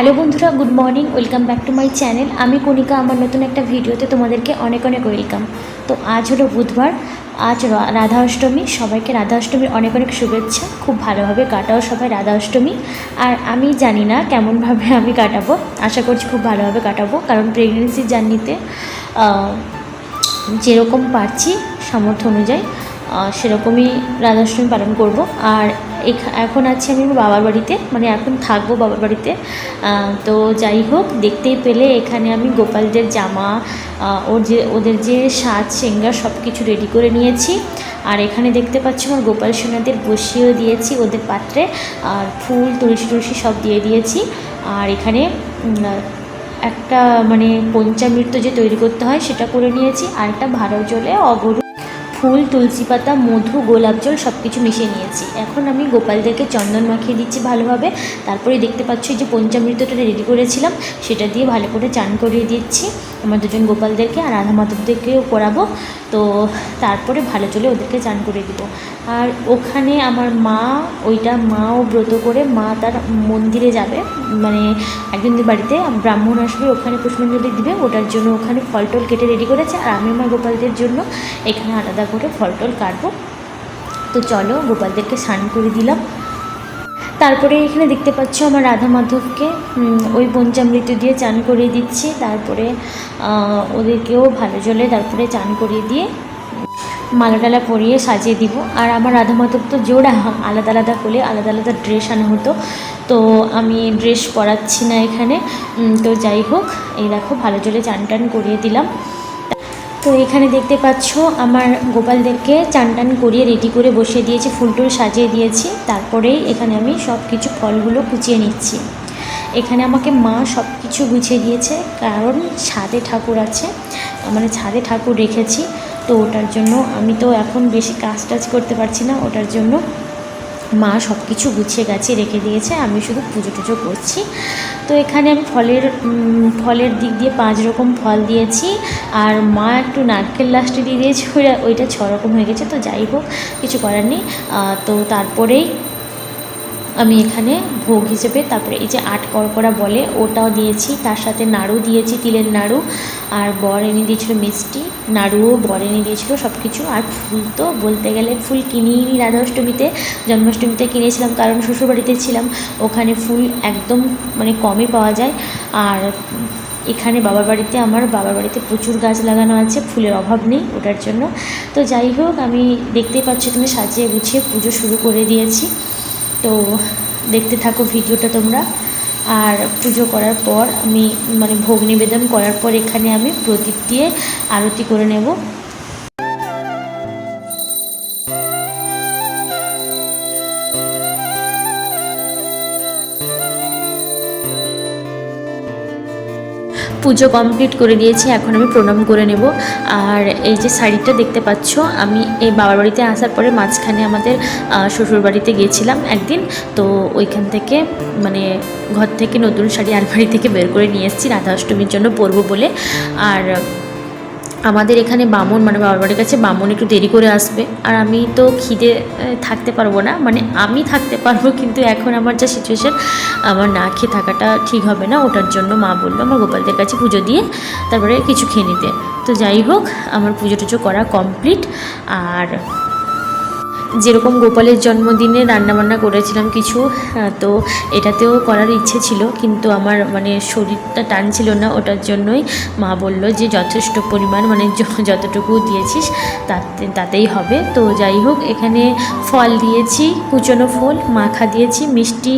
Hello বন্ধুরা, good morning, welcome back to my channel. আমি কণিকা, আমার নতুন একটা ভিডিওতে তোমাদেরকে অনেক অনেক ওয়েলকাম। তো আজ হলো বুধবার, আজ রাধা অষ্টমী সবাইকে রাধা অষ্টমীর অনেক অনেক শুভেচ্ছা, খুব ভালোভাবে কাটাও সবাই রাধা অষ্টমী আর আমি জানি না কেমনভাবে আমি কাটাবো, আশা করছি খুব ভালোভাবে কাটাবো, কারণ প্রেগনেন্সি জার্নিতে যেরকম পারছি, সামর্থ্য অনুযায়ী সেরকমই রাধাষ্টমী পালন করব। আর এখা- এখন আছি আমি বাবার বাড়িতে মানে এখন থাকব বাবার বাড়িতে। তো যাই হোক, দেখতেই পেলে এখানে আমি গোপালদের জামা ওর যে, ওদের যে সাজ, সিঙ্গার সব কিছু রেডি করে নিয়েছি। আর এখানে দেখতে পাচ্ছি আমার গোপাল সোনাদের বসিয়েও দিয়েছি ওদের পাত্রে। আর ফুল, তুলসী তুলসী সব দিয়ে দিয়েছি। আর এখানে একটা মানে পঞ্চামৃত যে তৈরি করতে হয় সেটা করে নিয়েছি। আর একটা ভালো জলে অগরু ফুল, তুলসী পাতা, মধু, গোলাপ জল সব কিছু মিশিয়ে নিয়েছি। এখন আমি গোপালদেরকে চন্দন মাখিয়ে দিচ্ছি ভালোভাবে। তারপরে দেখতে পাচ্ছি যে পঞ্চামৃতটা রেডি করেছিলাম, সেটা দিয়ে ভালো করে চান করিয়ে দিচ্ছি। আমার দুজন গোপালদেরকে আর রাধা মাধবদেরকেও করাবো তো তারপরে ভালো চলে ওদেরকে চান করে দিব। আর ওখানে আমার মা, ওইটা মাও ব্রত করে মা তার মন্দিরে যাবে। মানে একজনদের বাড়িতে ব্রাহ্মণ আসবে, ওখানে পুষ্পাঞ্জলি দিবে, ওটার জন্য ওখানে ফল টল কেটে রেডি করেছে। আর আমি আমার গোপালদের জন্য এখানে আলাদা করে ফল টল কাটবো। তো চলো গোপালদেরকে স্নান করে দিলাম। তারপরে এখানে দেখতে পাচ্ছ আমার রাধা মাধবকে ওই পঞ্চামৃত দিয়ে চান করিয়ে দিচ্ছি। তারপরে ওদেরকেও ভালো জলে তারপরে চান করিয়ে দিয়ে মালা টালা পরিয়ে সাজিয়ে দিব। আর আমার রাধা মাধব তো জোড়া, আলাদা আলাদা করে আলাদা আলাদা ড্রেস আনা হতো। তো আমি ড্রেস পরাচ্ছি না এখানে। তো যাই হোক, এই দেখো ভালো জলে চান টান করিয়ে দিলাম। তো এখানে দেখতে পাচ্ছ আমার গোপালদেরকে চান টান করিয়ে রেডি করে বসিয়ে দিয়েছি, ফুল টুল সাজিয়ে দিয়েছি। তারপরেই এখানে আমি সব কিছু ফলগুলো কুচিয়ে নিচ্ছি। এখানে আমাকে মা সব কিছু গুছিয়ে দিয়েছে, কারণ ছাদে ঠাকুর আছে মানে ছাদে ঠাকুর রেখেছি। তো ওটার জন্য আমি তো এখন বেশি কাজ টাজ করতে পারছি না, ওটার জন্য মা সব কিছু গুছিয়ে গাছে রেখে দিয়েছে, আমি শুধু পুজো টুজো করছি। তো এখানে আমি ফলের ফলের দিক দিয়ে পাঁচ রকম ফল দিয়েছি, আর মা একটু নারকেল লাস্টে দিয়ে দিয়েছে, ওইটা ওইটা ছ রকম হয়ে গেছে, তো যাই হোক, কিছু করার নেই। তো তারপরেই আমি এখানে ভোগ হিসেবে, তারপরে এই যে আট করকরা বলে, ওটাও দিয়েছি। তার সাথে নাড়ু দিয়েছি, তিলের নাড়ু। আর বর এনে দিয়েছিল মিষ্টি, নাড়ুও বর এনে দিয়েছিল সব কিছু আর ফুল তো বলতে গেলে ফুল কিনিই নি রাধা অষ্টমীতে জন্মাষ্টমীতে কিনেছিলাম কারণ শ্বশুরবাড়িতে ছিলাম। ওখানে ফুল একদম মানে কমই পাওয়া যায়। আর এখানে বাবার বাড়িতে আমার বাবার বাড়িতে প্রচুর গাছ লাগানো আছে, ফুলের অভাব নেই ওটার জন্য। তো যাই হোক, আমি দেখতেই পাচ্ছি, এখানে সাজিয়ে গুছিয়ে পুজো শুরু করে দিয়েছি। তো দেখতে থাকো ভিডিওটা তোমরা। আর পুজো করার পর আমি মানে ভোগ নিবেদন করার পর এখানে আমি প্রদীপ দিয়ে আরতি করে নেব। পুজো কমপ্লিট করে দিয়েছি, এখন আমি প্রণাম করে নেব। আর এই যে শাড়িটা দেখতে পাচ্ছ, আমি এই বাবার বাড়িতে আসার পরে মাঝখানে আমাদের শ্বশুর বাড়িতে গিয়েছিলাম একদিন। তো ওইখান থেকে মানে ঘর থেকে নতুন শাড়ি আলমারি থেকে বের করে নিয়ে এসেছি রাধা অষ্টমীর জন্য পরবো বলে। আর আমাদের এখানে বামন মানে বাবার বাড়ির কাছে বামন একটু দেরি করে আসবে। আর আমি তো খিদে থাকতে পারব না। মানে আমি থাকতে পারব, কিন্তু এখন আমার যা সিচুয়েশান আমার না খেয়ে থাকাটা ঠিক হবে না। ওটার জন্য মা বলল, আমার গোপালদের কাছে পুজো দিয়ে তারপরে কিছু খেয়ে নিতে। তো যাই হোক, আমার পুজো টুজো করা কমপ্লিট আর যেরকম গোপালের জন্মদিনে রান্নাবান্না করেছিলাম কিছু তো এটাতেও করার ইচ্ছে ছিল, কিন্তু আমার মানে শরীরটা টানছিল না, ওটার জন্যই মা বলল যে যথেষ্ট পরিমাণ মানে যতটুকু দিয়েছিস তাতে, তাতেই হবে। তো যাই হোক, এখানে ফল দিয়েছি, কুচনো ফল, মাখা দিয়েছি, মিষ্টি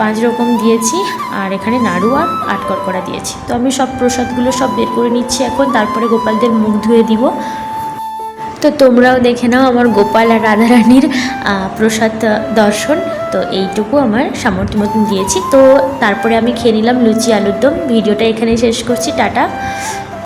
পাঁচ রকম দিয়েছি, আর এখানে নাড়ু আর আটকর করা দিয়েছি। তো আমি সব প্রসাদগুলো সব বের করে নিচ্ছি এখন, তারপরে গোপালদের মুখ ধুয়ে দিব। তো তোমরাও দেখে নাও আমার গোপাল আর রাধারানীর রানীর প্রসাদ দর্শন। তো এইটুকু আমার সামর্থ্য মতন দিয়েছি। তো তারপরে আমি খেয়ে নিলাম লুচি আলুর দম ভিডিওটা এখানে শেষ করছি। টাটা।